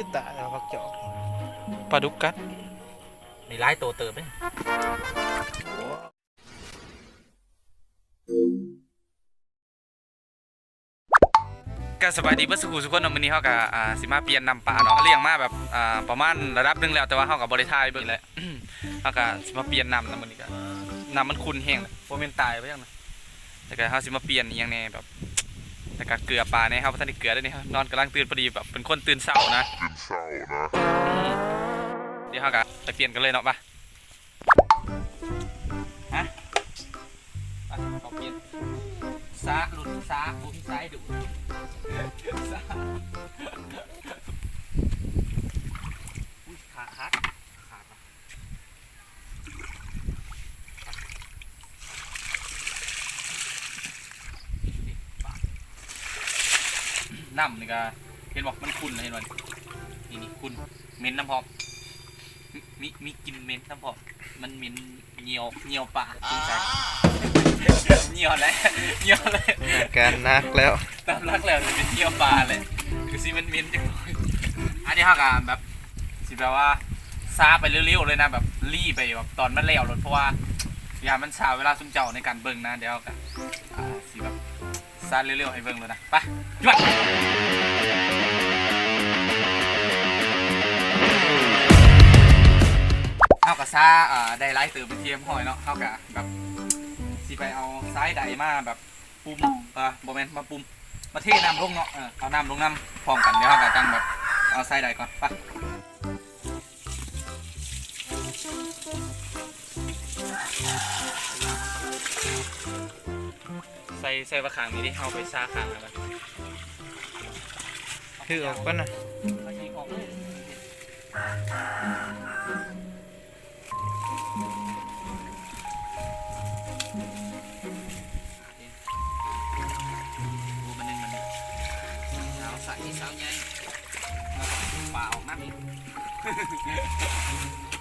คือตายแล้วพักจอกปลาดุกกัดนี่ไล่โตเติบเลยก็สบายดีเพื่อนสุขุสุขคนเนาะมื้อนี้เฮาก็อ่าสิมาเปลี่ยนนำปลาเนาะเลี้ยงมาแบบอ่าประมาณระดับหนึงแล้วแต่ว่าเฮาก็บ่ได้ทายเบิ่งแหละเฮาก็สิมาเปลี่ยนน้ำนะมื้อนี้ก็น้ำมันขุ่นแห้งแล้วบ่แม่นตายไปยังนะแต่ก็เฮาสิมาเปลี่ยนอีหยังแน่แบบ แล้วก็เกลือปลาแน่เฮาบ่ทันได้เกลือเด้วนี่นอนกำลังตื่นพอดีแบบเป็นคนตื่นเช้านะอืมเดี๋ยวเฮาก็ไปเปลี่ยนกันเลยเนาะป่ะฮะไปขอเปลี่ยนซาหลุดซาผมซ้ายดุซาอุ้ยขาคัดขาดว่ะ น้ำนี่ก็เห็นบอกมันขุ่นนะเห็นบ่นี่นี่ขุ่นเหม็นน้ำพอกมีมีมีกลินเหม็นน้ำพอกมันเหม็นเหนียวเหนียวปากจริงใจเหนียวแล้วเหนียวเลยอาการหนักแล้วตามรักแล้วจะเป็นเหนียวปลาเลยคือสิมันเหม็นจังเลยอันนี้เฮาก็แบบสิแบบว่าซาไปเร็วๆเลยนะแบบรีไปแบบตอนมันแล้วรถเพราะว่าอย่ามันช้าเวลาซุ่มเจ้าในการเบิ่งนะเดี๋ยวก็อ่าสิแบบซาเร็วๆให้เบิ่งเลยนะไปหยุด เฮากับซาเอ่อได้ไล่ตื่นเป็นเทียมหอยเนาะเฮากับแบบสิไปเอาซ้ายใดมาแบบปุ่มเอ่อบ่แม่นมาปุ่มมาเทน้ำลงเนาะเออเอาน้ำลงน้ำพร้อมกันเดี๋ยวเฮากับจังแบบเอาซ้ายใดก่อนไปใส่ใส่ว่าขางนี้ดิเฮาไปซาขางแล้วกันคือออกปะน่ะ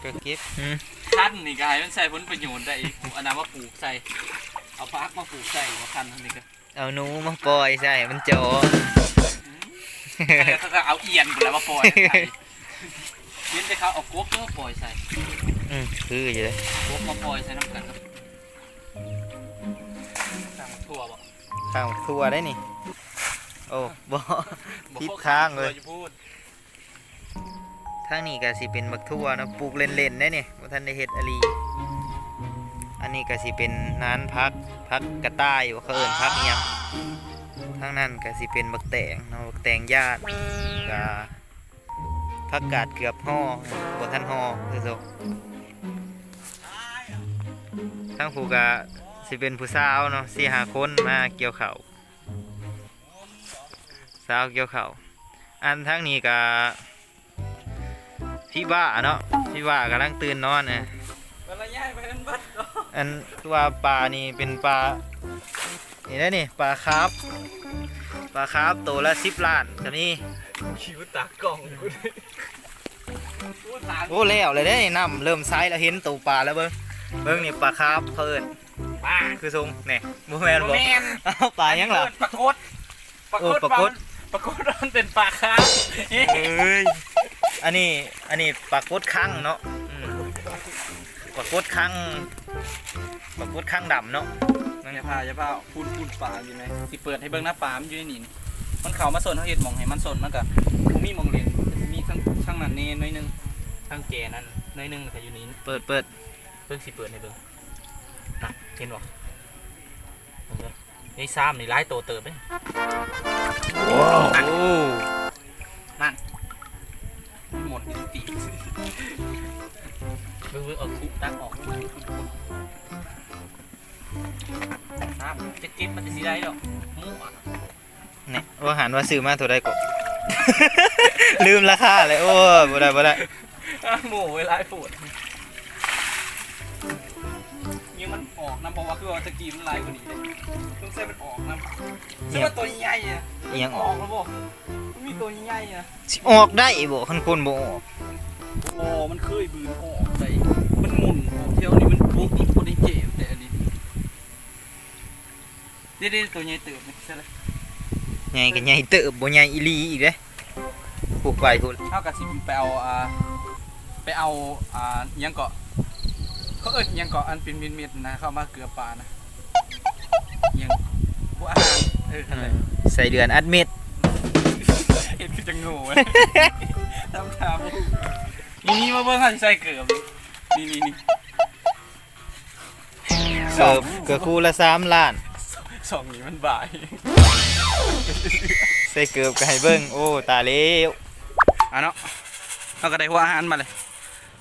ก็เก็บอืมคันนี่ก็ให้มันใส่ผลประโยชน์ได้อีกอันนั้นว่าปลูกใส่เอาพักมาปลูกใส่ว่าคันทันนี้ก็เอาหนูมาปล่อยใส่มันจ่อแล้วก็เอาเอียนไปแล้วมาปล่อยใส่เย็นไปเขาเอากบก็ปล่อยใส่อืมคืออยู่เลยกบมาปล่อยใส่น้ำกันครับสั่งทั่วบ่ข้างทั่วได้นี่โอ้บ่ทิศข้างเลยอย่พูด ทางนี้ก็สิเป็นบักทั่วนะปลูกเล่นๆได้นี่ยบ่ทันได้เฮ็ดอะลีอันนี้ก็สิเป็นนานพักพักกระต่ายว่าเขาเอิ้นพักอิหยังทางนั้นก็สิเป็นบักแตงเนาะบักแตงญาติก็ผักกาดเกือบห่อบ่ทันห่อคือโซทางผู้ก็สิเป็นผู้สาวเนาะสี่หาคนมาเกี่ยวเข้าสาวเกี่ยวเข้าอันทางนี้ก็ พี่บ้าเนาะพี่บ้ากำลังตื่นนอนนะเวลาย้ายไปนั่นบัดเนาะอันคือว่าปลานี่เป็นปลานี่นะนี่ปลาคาร์ฟปลาคาร์ฟตัวละสิบล้านตัวนี้คิวตากล่องกูดิพูดตาโอ้แล้วเลยได้นี่น้ำเริ่มไซส์แล้วเห็นตัวปลาแล้วเบิ้งเบิ้งนี่ปลาคาร์ฟเพิ่นป้าคือทรงนี่โมแมนบอกแมนเอ้าปลายังล่ะปรากฏปรากฏเออปรากฏปรากฏว่ามันเป็นปลาคาร์ฟเอ้ย อันนี้อันนี้ปลากดคังเนาะอืมปลากดคังปลากดคังดำเนาะอย่าพาอย่าพาพูนพูนปลาอยู่ไหนสิเปิดให้เบิ่งหน้าปลามันอยู่ในนี่นี่มันเข้ามาสนเขาเห็ดหมองให้มันสนมันก็บ่มีหมองเล่นจะมีทั้งทั้งนั้นนี่น้อยหนึงทั้งแก่นั้นน้อยหนึงแล้วก็อยู่นี่เปิดเปิดเบิ่งสิเปิดให้เบิ่งน่ะเห็นบ่เบิ่งเด้อนี่ซ้ำนี่หลายโตเติบเด้ว้าว โอ้หม ดตีเบิ่งเบิ่งเอาคุกตักออกครับจะเก็บมันจะสีได้หรอกมั่วเนี่ยว่าหันว่าซื้อมาเท่าไรก็ลืมราคาเลยโอ้บ่ได้บ่ได้หมูเวลาปวด มันออกนะเพราะว่าคือว่าตะกี้มันลายกว่านี้เลยต้องใส่มันออกนะซึ่งว่าตัวใหญ่ๆอะอิหยังออออกกแล้วบ่มันมีตัวใหญ่ๆอะสิออกได้บ่คันคนบ่ออกโอ้มันเคยบืนออกไปมันหมุนออกเที่ยวนี้มันปุ๊บมันคนได้เจ็บแต่อันนี้เด็ดๆตัวใหญ่เติบนี่ใช่เลยใหญ่ก็ใหญ่เติบบ่ใหญ่อีหลีอีกเด้โหผูกไปพูดเท่ากับสิไปเอาอ่าไปเอาอ่าอิหยังเกาะ เขาเอิ้นอิหยังเกาะอันเป็นเม็ดๆนะเข้ามาเกลือปลานะอิหยังพวกอาหารเอออะไรใส่เดือนอัดเม็ดเห็นคือจะโง่เว้ยทำทำนี่นี่มาเบิ่งเขาสิใส่เกลือนี่นี่นี่เกิบเกือบคู่ละสามล้าน สองนี้มันบ่าย ใส่เกือบก็ให้เบิ่งโอ้ ตาเลี้ยวอะเนาะเราก็ได้หัวอาหารมาเลยเ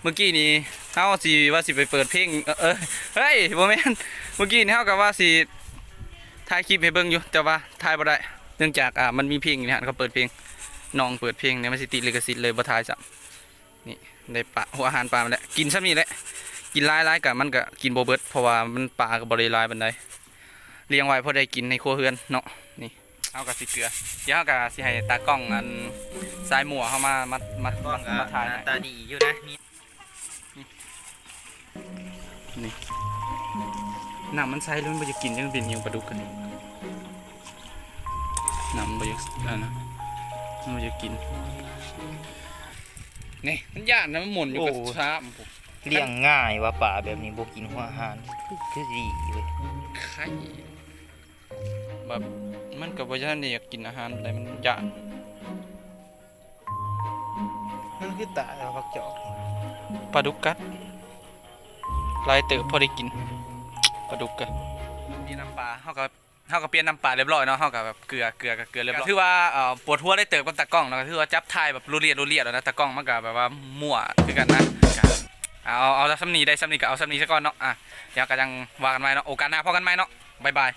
มื่อกี้นี้เฮาสิว่าสิไปเปิดเพลงเออเออเฮ้ยบ่แม่นเมื่อกี้นี้เฮาก็ว่าสิถ่ายคลิปให้เบิ่งอยู่ แต่ว่าถ่ายบ่ได้เนื่องจากอ่ามันมีเพลงนี่ฮะเขาเปิดเพลงน้องเปิดเพลงเนี่ยมันสิติดลิขสิทธิ์เลยบ่ถ่ายจ้ะนี่ได้ปลาหัวอาหารปลามาแล้วกินซ้ำนี่แหละกินหลายๆก็มันก็กินบ่เบิดเพราะว่ามันปลาก็บ่ได้หลายปานใดเลี้ยงไว้พอได้กินในครัวเรือนเนาะนี่เอาก็สิเกลือเดี๋ยวเฮาก็สิให้ตากล้องอันสายหมัวเข้ามามามามามาถ่ายหให้น้าตาดีอยู่นะนี่ น้ำมันใสแล้วมันบ่อยากกินยังเป็นเหี่ยวปลาดุกกันน้ำมันบ่อยากอันนะมันบ่อยากกินนี่มันย่านนะมันหมุนอยู่กับชามผมเลี้ยงง่ายว่าป่าแบบนี้บ่กินหัวอาหารคือดีเว้ยไข่แบบมันกับว่าจะอยากกินอาหารอะไรมันย่านมันคือตายแล้วพักจอกปลาดุกกัด ลายเติบพอได้กินปลาดุกกันมีน้ำปลาเฮากับเฮากับเปลี่ยนน้ำปลาเรียบร้อยเนาะเฮากับแบบเกลือเกลือกับเกลือเรียบร้อยถือว่าเอ่อปวดหัวได้เติบกับตะกล้องเนาะถือว่าจับทายแบบรูเรียดรูเรียดแล้วนะตะกล้องมันก็แบบว่ามั่วคือกันนะเอาเอาซ้ำนีได้ซ้ำนี้ก็เอาซ้ำนีซะก่อนเนาะอะเดี๋ยวก็ยังว่ากันใหม่เนาะโอกาสหน้าพอกันใหม่เนาะบ๊ายบาย